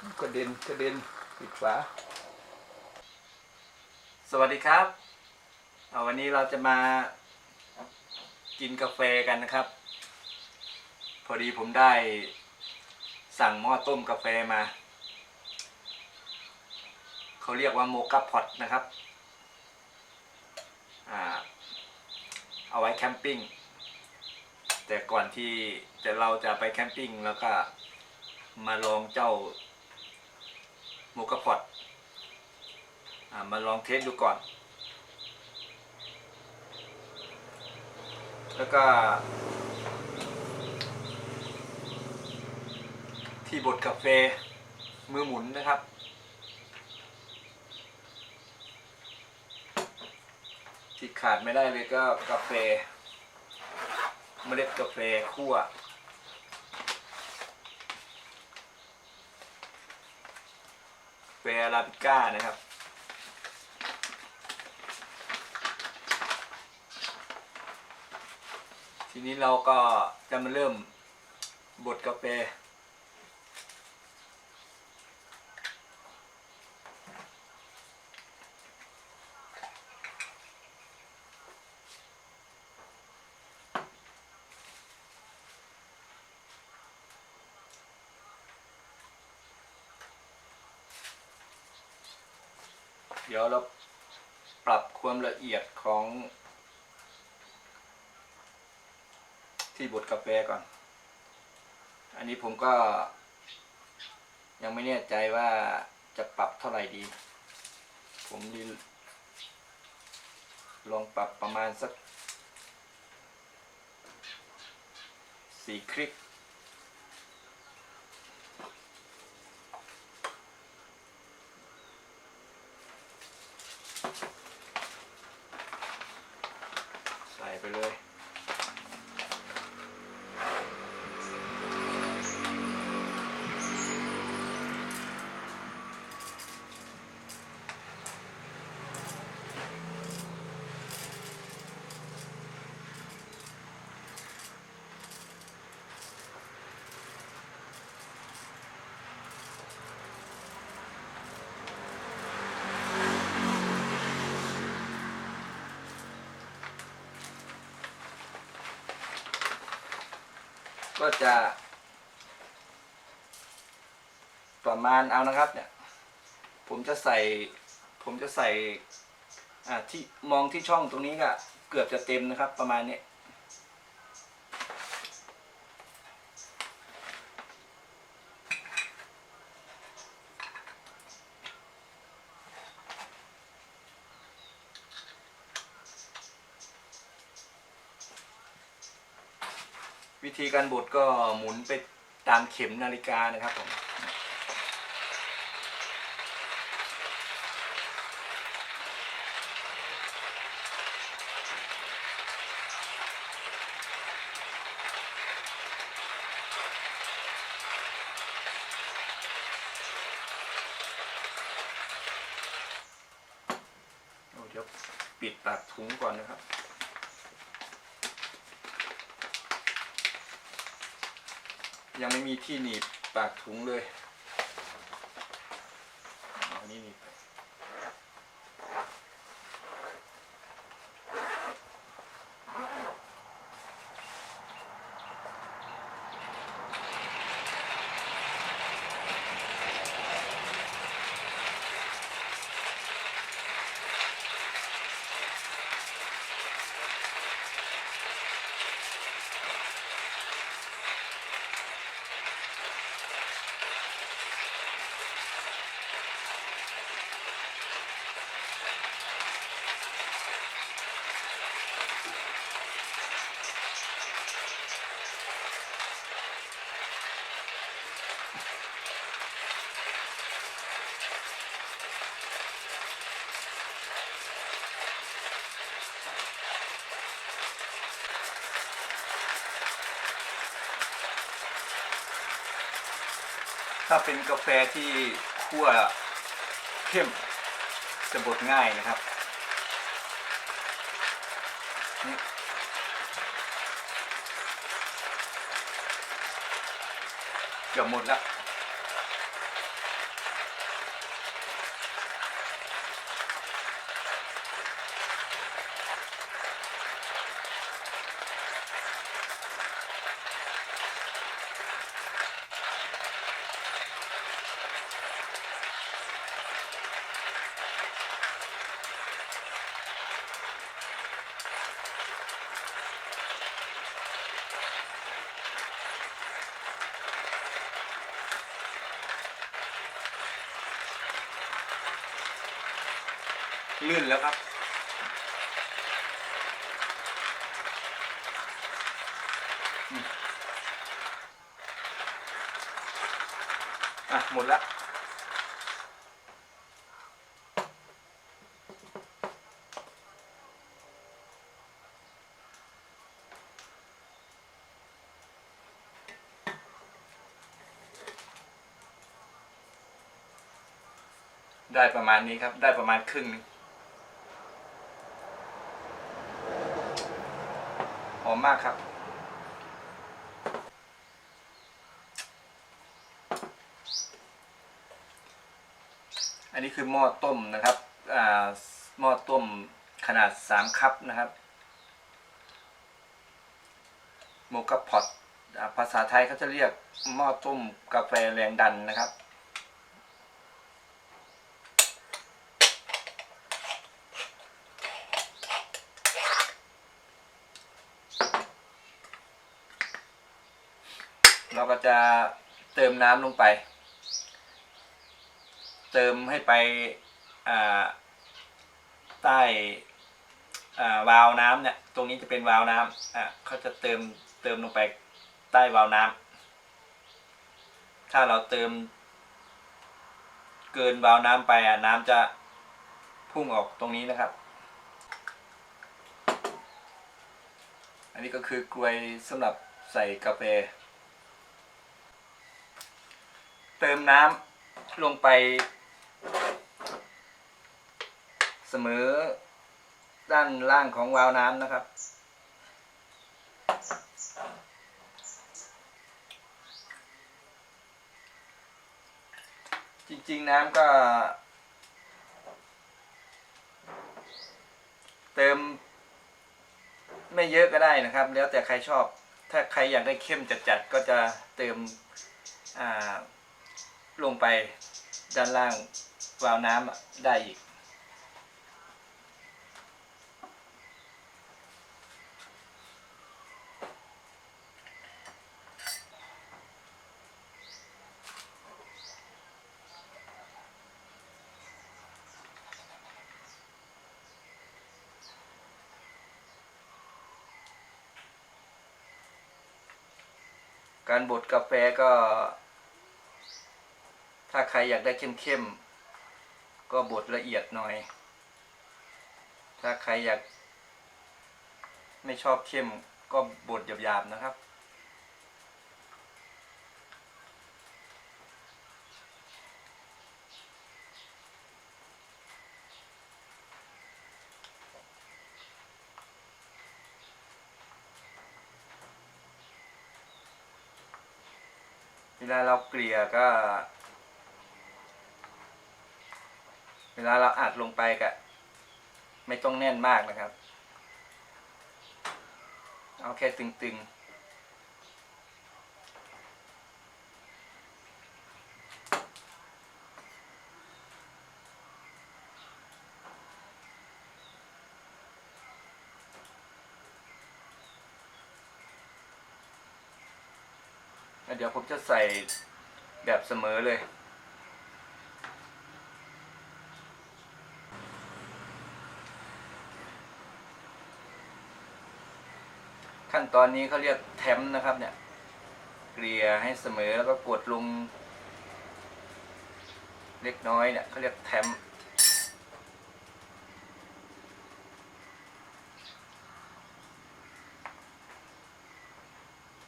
กระเด็นกระเด็นปิดฝาสวัสดีครับวันนี้เราจะมากินกาแฟกันนะครับ พอดีผมได้สั่งหม้อต้มกาแฟมาเขาเรียกว่าโมก a พอตนะครับอเอาไว้แคมปิ้งแต่ก่อนที่จะเราจะไปแคมปิ้งแล้วก็มาลองเจ้า โมก a พอตอ่ามาลองเทสดูก่อน แล้วก็ ที่บดกาแฟมือหมุนนะครับ ที่ขาดไม่ได้เลยก็กาแฟเมล็ดกาแฟคั่ว กาแฟอาปิก้านะครับ ทีนี้เราก็จะมาเริ่มบดกาแฟ เดี๋ยวเราปรับความละเอียดของ ที่บดกาแฟก่อน อันนี้ผมก็ยังไม่แน่ใจว่าจะปรับเท่าไหร่ดี ผมลองปรับประมาณสักสี่คลิก ใส่ไปเลย ก็จะ ประมาณเอานะครับ เนี่ย ผมจะใส่ ผมจะใส่อ่าที่มองที่ช่องตรงนี้ก็เกือบจะเต็มนะครับ ประมาณนี้ วิธีการบดก็หมุนไปตามเข็มนาฬิกานะครับผมเดี๋ยวปิดปากถุงก่อนนะครับ ยังไมีที่หนีบปากถุงเลย ถ้าเป็นกาแฟที่คั่วเข้มจะบดง่ายนะครับนี่เกือบหมดแล้ว ลื่นแล้วครับ อะ หมดละได้ประมาณนี้ครับ ได้ประมาณครึ่งนึงหอ มากครับ อันนี้คือหม้อต้มนะครับหม้อต้มขนาดสามคัพนะครับโมกาพอตภาษาไทยเขาจะเรียกหม้อต้มกาแฟแรงดันนะครับ เราก็ จะเติมน้ำลงไป เติมให้ไปใต้วาล์วน้ำเนี่ย ตรงนี้จะเป็นวาล์วน้ำอะเขาจะเติมเติมลงไปใต้วาล์วน้ำถ้าเราเติม เกินวาล์วน้ำไปอะน้ำจะพุ่งออกตรงนี้นะครับ อันนี้ก็คือกลวยสำหรับใส่กาแฟ เติมน้ำลงไป เสมอด้านล่างของวาล์วน้ำนะครับ จริงๆน้ำก็ เติม ไม่เยอะก็ได้นะครับ แล้วแต่ใครชอบ ถ้าใครอยากได้เข้มจัดๆก็จะเติมอ่า ลงไปด้านล่างวาล์วน้ำได้อีก การบดกาแฟก็าใครอยากได้เข้มๆ ก็บดละเอียดหน่อย ถ้าใครอยาก ไม่ชอบเข้มก็บดหยาบๆนะครับ เวลาเราเกลี่ยก็ เวลาเราอัดลงไปก็ไม่ต้องแน่นมากนะครับ เอาแค่ตึงๆเดี๋ยวผมจะใส่แบบเสมอเลย ขั้นตอนนี้เขาเรียกแทมนะครับ เนี่ย เกลี่ยให้เสมอแล้วก็กดลง เล็กน้อยเนี่ยเขาเรียกแทม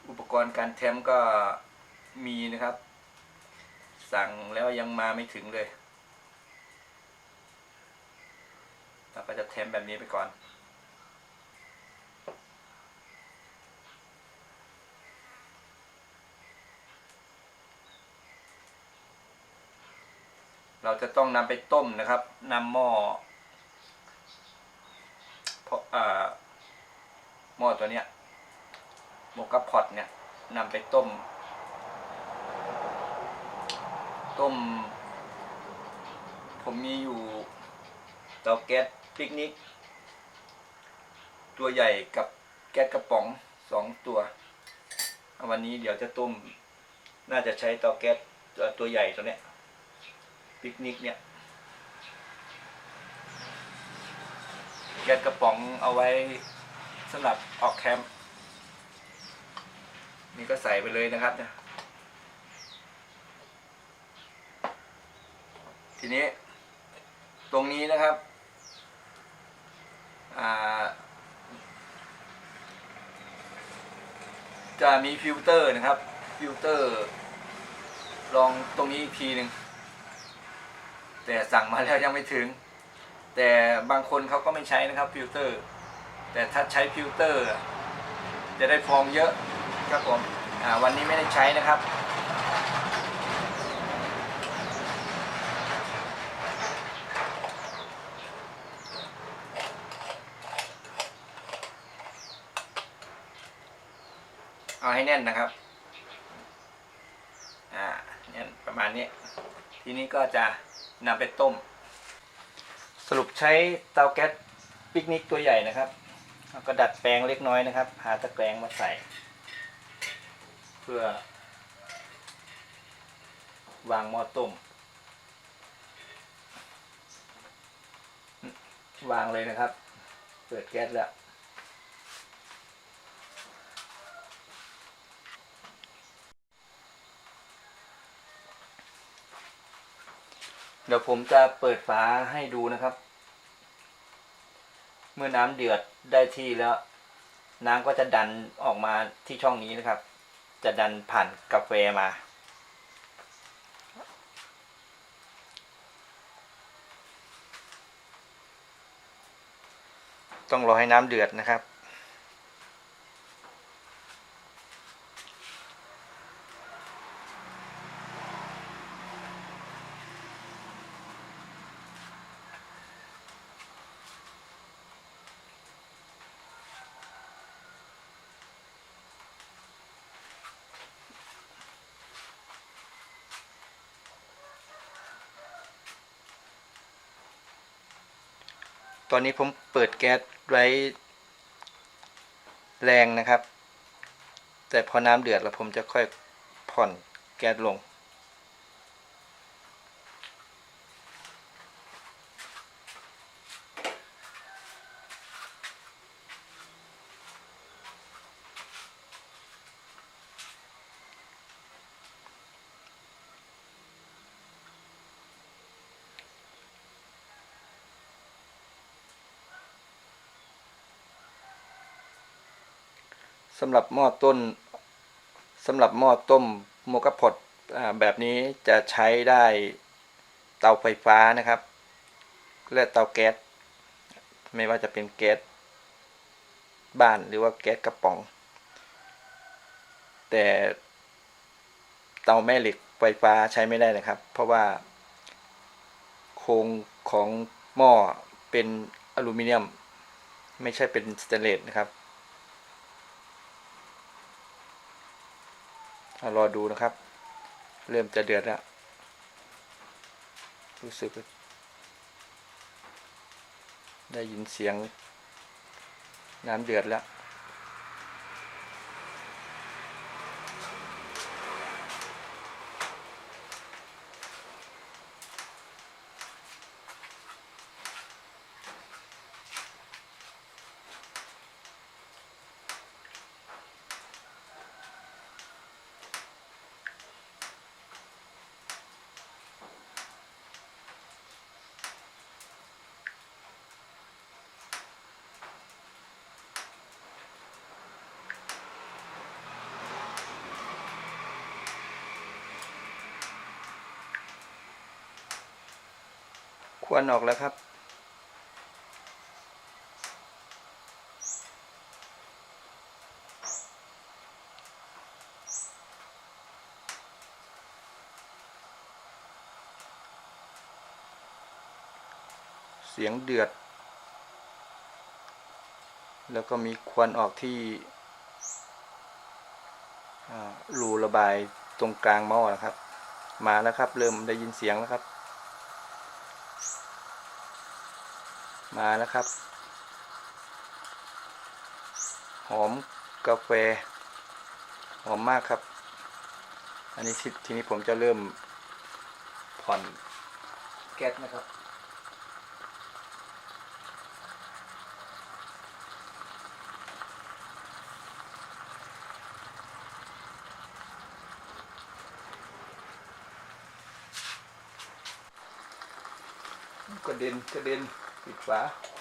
อุปกรณ์การแทมก็มีนะครับ สั่งแล้วยังมาไม่ถึงเลยเราก็จะแทมแบบนี้ไปก่อน เราจะต้องนำไปต้มนะครับนำหม้อเพราะหม้อตัวเนี้ยโมกาพอตเนี่ยนำไปต้ม ต้ม ผมมีอยู่เตาแก๊สปิกนิก ตัวใหญ่กับแก๊สกระป๋องสองตัว วันนี้เดี๋ยวจะต้ม น่าจะใช้เตาแก๊สตัวตัวใหญ่ตัวเนี้ย ปิกนิกเนี่ยแก๊สกระป๋องเอาไว้สำหรับออกแคมป์นี่ก็ใส่ไปเลยนะครับเนี่ยทีนี้ ตรงนี้นะครับจะมีฟิลเตอร์นะครับ ฟิลเตอร์ ลองตรงนี้อีกทีหนึ่ง แต่สั่งมาแล้วยังไม่ถึง แต่บางคนเขาก็ไม่ใช้นะครับฟิลเตอร์ แต่ถ้าใช้ฟิลเตอร์ จะได้ฟองเยอะครับผมวันนี้ไม่ได้ใช้นะครับเอาให้แน่นนะครับ อ่าแน่นประมาณนี้ ทีนี้ก็จะ นำไปต้ม สรุปใช้เตาแก๊สปิกนิกตัวใหญ่นะครับแล้วก็ดัดแปลงเล็กน้อยนะครับ หาตะแกรงมาใส่ เพื่อ วางหม้อต้ม วางเลยนะครับ เปิดแก๊สแล้ว เดี๋ยวผมจะเปิดฝาให้ดูนะครับ เมื่อน้ำเดือดได้ที่แล้ว น้ำก็จะดันออกมาที่ช่องนี้นะครับ จะดันผ่านกาแฟมา ต้องรอให้น้ำเดือดนะครับ ตอนนี้ผมเปิดแก๊สไว้แรงนะครับ แต่พอน้ำเดือดแล้วผมจะค่อยผ่อนแก๊สลง สำหรับหม้อต้นสำหรับหม้อต้มโมกะพดแบบนี้จะใช้ได้เตาไฟฟ้านะครับ และเตาแก๊สไม่ว่าจะเป็นแก๊สบ้านหรือว่าแก๊สกระป๋อง แต่เตาแม่เหล็กไฟฟ้าใช้ไม่ได้นะครับ เพราะว่าโครงของหม้อเป็นอลูมิเนียม ไม่ใช่เป็นสเตนเลสนะครับ เอา รอดูนะครับ เริ่มจะเดือดแล้วรู้สึก ได้ยินเสียงน้ำเดือดแล้ว ควันออกแล้วครับเสียงเดือด แล้วก็มีควันออกที่รูระบายตรงกลางหม้อนะครับ มาแล้วครับ เริ่มได้ยินเสียงแล้วครับ มานะครับ หอมกาแฟ หอมมากครับ อันนี้ทีนี้ผมจะเริ่มผ่อนแก๊สนะครับกระเด็นกระเด็น ปิด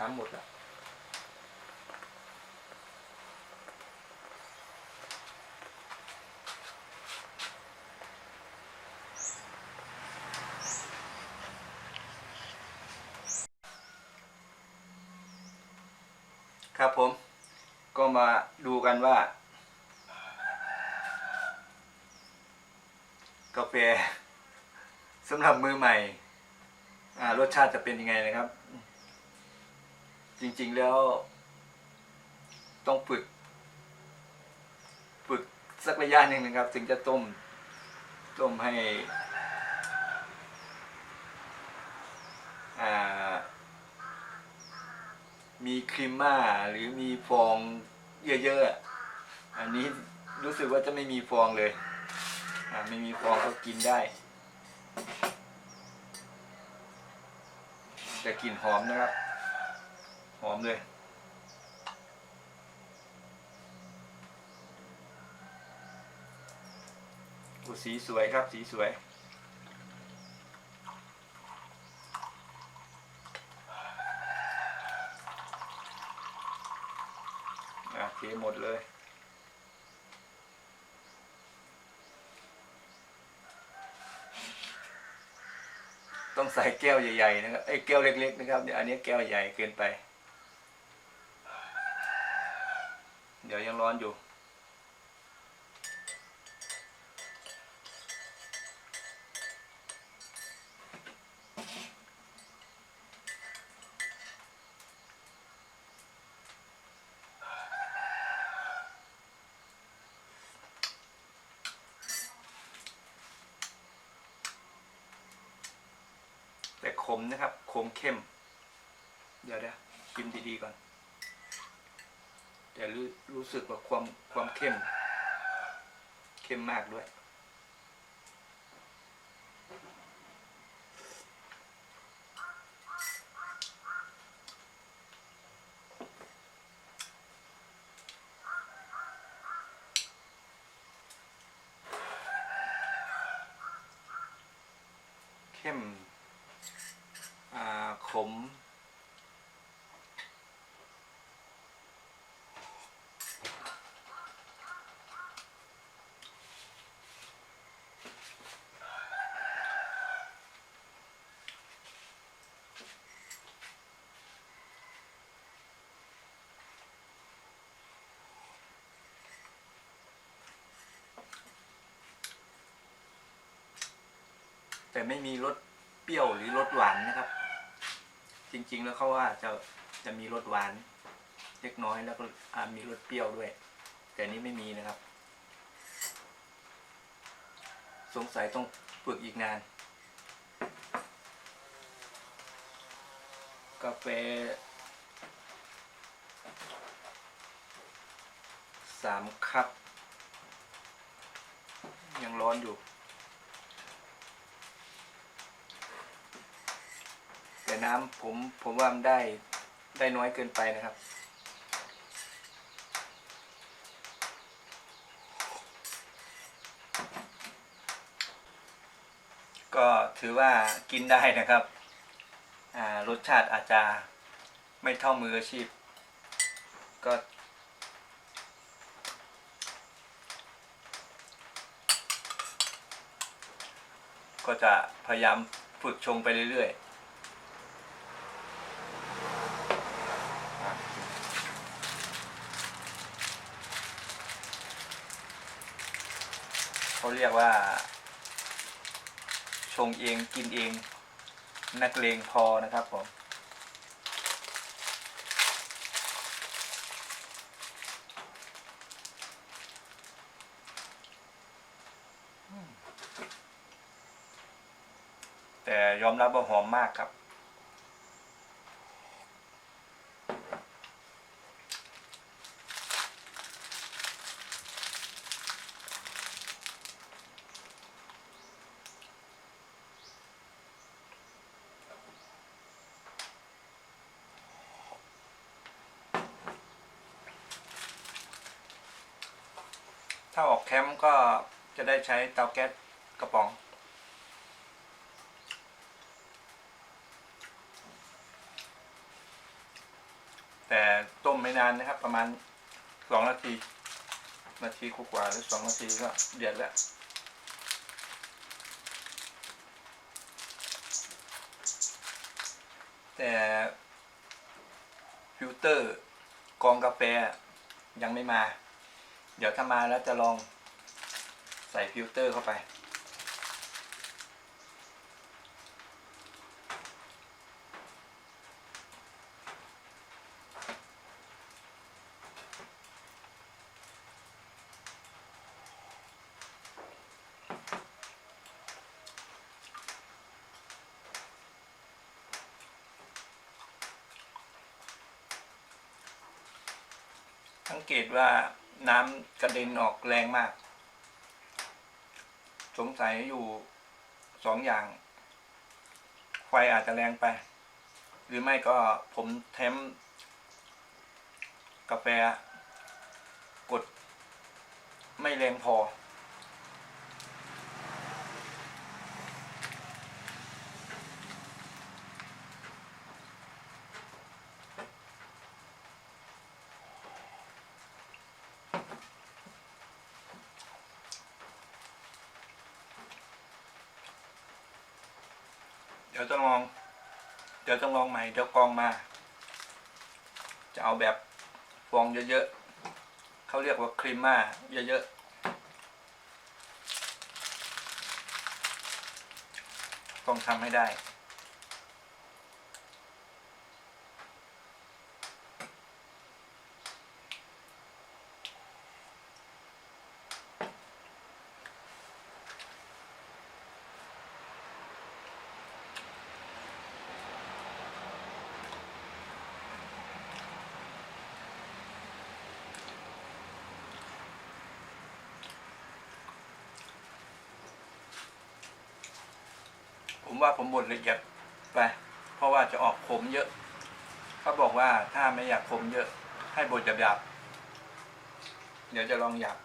น้ำหมดแล้วครับผมก็มาดูกันว่า กาแฟสำหรับมือใหม่รสชาติจะเป็นยังไงนะครับ จริง ๆ แล้ว ต้องฝึก ฝึกสักระยะหนึ่งนะครับ ถึงจะต้ม ต้มให้มีครีมม่าหรือมีฟองเยอะๆ อันนี้รู้สึกว่าจะไม่มีฟองเลย ไม่มีฟองก็กินได้แต่กลิ่นหอมนะครับ หอมเลย สีสวยครับ สีสวยอะเทหมดเลยต้องใส่แก้วใหญ่ๆนะครับไอ้แก้วเล็กๆนะครับเดี๋ยอันนี้แก้วใหญ่เกินไป เดี๋ยวยัง ร้อนอยู่ แต่ขมนะครับ ขมเข้ม เดี๋ยวเดี๋ยวกินดีๆก่อน แต่รู้รู้ สึกว่าความความเข้ม เข้มมากด้วย เข้มอ่าขม แต่ไม่มีรสเปรี้ยวหรือรสหวานนะครับ จริง ๆ แล้วเขาว่าจะจะมีรสหวานเล็กน้อยแล้วก็มีรสเปรี้ยวด้วย แต่นี้ไม่มีนะครับ สงสัยต้องฝึกอีกนาน กาแฟสามคัพยังร้อนอยู่ แต่ น้ำผมผมว่ามันได้ได้น้อยเกินไปนะครับ ก็ถือว่ากินได้นะครับรสชาติอาจจะไม่เท่ามืออาชีพ ก็ ก็จะพยายามฝึกชงไปเรื่อยๆ เขาเรียกว่า ชงเองกินเอง นักเลงพอนะครับผมแต่ยอมรับว่าหอมมากครับาออกแคมป์ก็จะได้ใช้เตาแก๊สกระป๋อง แต่ต้มไม่นานนะครับ ประมาณสองนาที นาทีกว่าหรือสองนาทีก็เดือดแล้วแต่ฟิลเตอร์กองกาแฟยังไม่มา เดี๋ยวถ้ามาแล้วจะลองใส่ฟิลเตอร์เข้าไป สังเกตว่า น้ำกระเด็นออกแรงมาก สงสัยอยู่สองอย่าง ไฟอาจจะแรงไป หรือไม่ก็ผมเทมกาแฟ กดไม่แรงพอ เดี๋ยวต้องลอง เดี๋ยวต้องลองใหม่เดี๋ยวกองมา จะเอาแบบฟองเยอะๆเขาเรียกว่าครีมมาเยอะๆต้องทำให้ได้ ว่าผมบดละเอียดไป เพราะว่าจะออกขมเยอะ เขาบอกว่าถ้าไม่อยากขมเยอะ ให้บดหยาบๆเดี๋ยวจะลองหยาบ